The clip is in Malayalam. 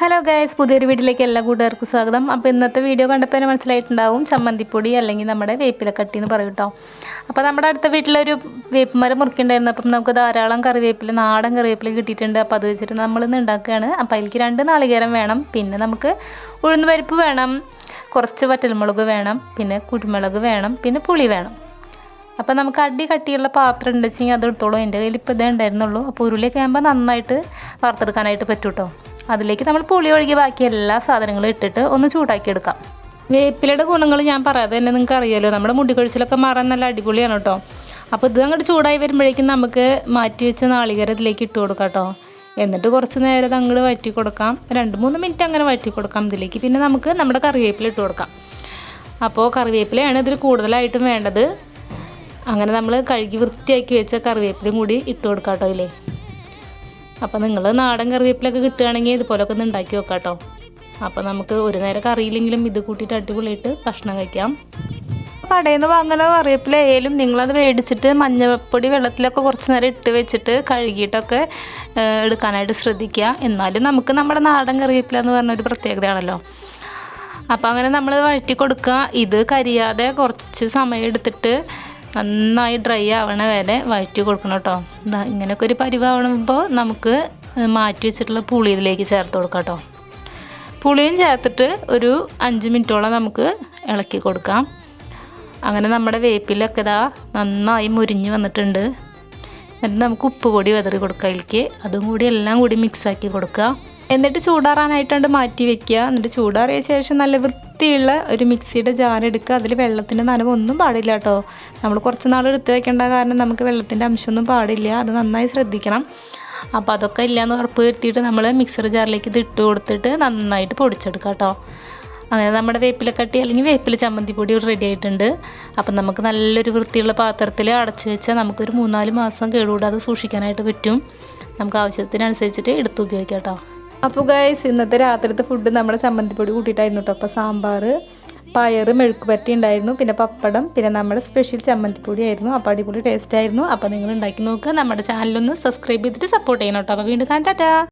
ഹലോ ഗൈസ് പുതിയൊരു വീട്ടിലേക്ക് എല്ലാ കൂട്ടുകാർക്കും സ്വാഗതം. അപ്പോൾ ഇന്നത്തെ വീഡിയോ കണ്ടപ്പോൾ തന്നെ മനസ്സിലായിട്ടുണ്ടാവും ചമ്മന്തിപ്പൊടി അല്ലെങ്കിൽ നമ്മുടെ വേപ്പിലക്കട്ടി എന്ന് പറയും അപ്പോൾ നമ്മുടെ അടുത്ത വീട്ടിലൊരു വേപ്പ് മരം മുറിക്കുണ്ടായിരുന്നു അപ്പം നമുക്ക് ധാരാളം കറിവേപ്പില നാടൻ കറിവേപ്പില കിട്ടിയിട്ടുണ്ട്. അപ്പോൾ അത് വെച്ചിട്ട് നമ്മളിന്ന് ഉണ്ടാക്കുകയാണ് അപ്പോൾ അതിലേക്ക് രണ്ട് നാളികേരം വേണം. പിന്നെ നമുക്ക് ഉഴുന്ന് പരിപ്പ് വേണം കുറച്ച് വറ്റൽമുളക് വേണം പിന്നെ കുരുമുളക് വേണം പിന്നെ പുളി വേണം. അപ്പോൾ നമുക്ക് അടി കട്ടിയുള്ള പാത്രം ഉണ്ടെച്ചെങ്കിൽ അത് എടുത്തോളൂ. എന്റെ കയ്യിൽ ഇപ്പോൾ ഇതേ ഉണ്ടായിരുന്നുള്ളൂ. അപ്പോൾ ഉരുളിയൊക്കെ ആകുമ്പോൾ നന്നായിട്ട് വറുത്തെടുക്കാനായിട്ട് പറ്റും കേട്ടോ അതിലേക്ക് നമ്മൾ പുളി ഒഴുകി ബാക്കി എല്ലാ സാധനങ്ങളും ഇട്ടിട്ട് ഒന്ന് ചൂടാക്കി എടുക്കാം വേപ്പിലയുടെ ഗുണങ്ങൾ ഞാൻ പറയാതെ തന്നെ നിങ്ങൾക്ക് അറിയാലോ. നമ്മുടെ മുടി കൊഴിച്ചിലൊക്കെ മാറാൻ നല്ല അടിപൊളിയാണ് കേട്ടോ. അപ്പോൾ ഇത് അങ്ങോട്ട് ചൂടായി വരുമ്പോഴേക്കും നമുക്ക് മാറ്റി വെച്ച നാളികേരം ഇതിലേക്ക് ഇട്ട് കൊടുക്കാം കേട്ടോ. എന്നിട്ട് കുറച്ച് നേരം ഇത് അങ്ങോട്ട് വഴറ്റി കൊടുക്കാം. രണ്ട് മൂന്ന് മിനിറ്റ് അങ്ങനെ വഴറ്റി കൊടുക്കാം ഇതിലേക്ക്. പിന്നെ നമുക്ക് നമ്മുടെ കറിവേപ്പില ഇട്ട് കൊടുക്കാം. അപ്പോൾ കറിവേപ്പിലയാണ് ഇതിൽ കൂടുതലായിട്ടും വേണ്ടത്. അങ്ങനെ നമ്മൾ കഴുകി വൃത്തിയാക്കി വെച്ച കറിവേപ്പിലയും കൂടി ഇട്ട് കൊടുക്കാം കേട്ടോ ഇതിലേ. അപ്പോൾ നിങ്ങൾ നാടൻ കറിവേപ്പിലൊക്കെ കിട്ടുകയാണെങ്കിൽ ഇതുപോലൊക്കെ ഒന്ന് ഉണ്ടാക്കി വെക്കാം കേട്ടോ അപ്പോൾ നമുക്ക് ഒരു നേരം കറിയില്ലെങ്കിലും ഇത് കൂട്ടിയിട്ട് അടിപൊളിയായിട്ട് ഭക്ഷണം കഴിക്കാം. കടയിൽ നിന്ന് വാങ്ങുന്ന കറിവേപ്പില ആയാലും നിങ്ങളത് മേടിച്ചിട്ട് മഞ്ഞൾപ്പൊടി വെള്ളത്തിലൊക്കെ കുറച്ച് നേരം ഇട്ട് വെച്ചിട്ട് കഴുകിയിട്ടൊക്കെ എടുക്കാനായിട്ട് ശ്രദ്ധിക്കുക. എന്നാലും നമുക്ക് നമ്മുടെ നാടൻ കറിവേപ്പില എന്ന് പറഞ്ഞ ഒരു പ്രത്യേകതയാണല്ലോ. അപ്പോൾ അങ്ങനെ നമ്മൾ വഴറ്റി കൊടുക്കുക. ഇത് കരിയാതെ കുറച്ച് സമയം എടുത്തിട്ട് നന്നായി ഡ്രൈ ആവണ വരെ വഴറ്റി കൊടുക്കണം കേട്ടോ. ഇങ്ങനെയൊക്കെ ഒരു പരിവാകുമ്പോൾ നമുക്ക് മാറ്റി വെച്ചിട്ടുള്ള പുളി ഇതിലേക്ക് ചേർത്ത് കൊടുക്കാം കേട്ടോ. പുളിയും ചേർത്തിട്ട് ഒരു അഞ്ച് മിനിറ്റോളം നമുക്ക് ഇളക്കി കൊടുക്കാം. അങ്ങനെ നമ്മുടെ വേപ്പിലൊക്കെ ഇതാ നന്നായി മുരിഞ്ഞ് വന്നിട്ടുണ്ട്. എന്നിട്ട് നമുക്ക് ഉപ്പ് പൊടി വെതറി കൊടുക്കുക അതിലേക്ക്. അതും കൂടി എല്ലാം കൂടി മിക്സാക്കി കൊടുക്കുക എന്നിട്ട് ചൂടാറാനായിട്ടുണ്ട് മാറ്റി വെക്കുക. എന്നിട്ട് ചൂടാറിയ ശേഷം നല്ല വൃത്തിയുള്ള ഒരു മിക്സിയുടെ ജാർ എടുക്കുക. അതിൽ വെള്ളത്തിന്റെ നനവ് ഒന്നും പാടില്ല കേട്ടോ നമ്മൾ കുറച്ച് നാൾ എടുത്ത് വെക്കേണ്ട കാരണം നമുക്ക് വെള്ളത്തിന്റെ അംശമൊന്നും പാടില്ല. അത് നന്നായി ശ്രദ്ധിക്കണം. അപ്പോൾ അതൊക്കെ ഇല്ലയെന്ന് ഉറപ്പ് വരുത്തിയിട്ട് നമ്മൾ മിക്സർ ജാറിലേക്ക് ഇത് ഇട്ട് കൊടുത്തിട്ട് നന്നായിട്ട് പൊടിച്ചെടുക്കുക കേട്ടോ അങ്ങനെ നമ്മുടെ വേപ്പിലക്കട്ടി അല്ലെങ്കിൽ വേപ്പില ചമ്മന്തി പൊടി റെഡി ആയിട്ടുണ്ട്. അപ്പം നമുക്ക് നല്ലൊരു വൃത്തിയുള്ള പാത്രത്തിൽ അടച്ചു വെച്ചാൽ നമുക്കൊരു മൂന്നാൽ മാസം കേടുകൂടാതെ സൂക്ഷിക്കാനായിട്ട് പറ്റും. നമുക്ക് ആവശ്യത്തിനനുസരിച്ചിട്ട് എടുത്ത് ഉപയോഗിക്കാം കേട്ടോ അപ്പോൾ ഗൈസ് ഇന്നത്തെ രാത്രിത്തെ ഫുഡ് നമ്മുടെ ചമ്മന്തിപ്പൊടി കൂട്ടിയിട്ടായിരുന്നു കേട്ടോ അപ്പോൾ സാമ്പാർ പയർ മെഴുക്ക് പറ്റി ഉണ്ടായിരുന്നു. പിന്നെ പപ്പടം പിന്നെ നമ്മുടെ സ്പെഷ്യൽ ചമ്മന്തിപ്പൊടി ആയിരുന്നു. അപ്പോൾ അടിപൊളി ടേസ്റ്റ് ആയിരുന്നു. അപ്പോൾ നിങ്ങൾ ഉണ്ടാക്കി നോക്കുക. നമ്മുടെ ചാനലൊന്ന് സബ്സ്ക്രൈബ് ചെയ്തിട്ട് സപ്പോർട്ട് ചെയ്യണം കേട്ടോ അപ്പോൾ വീണ്ടും കാണാം. ടാറ്റാ.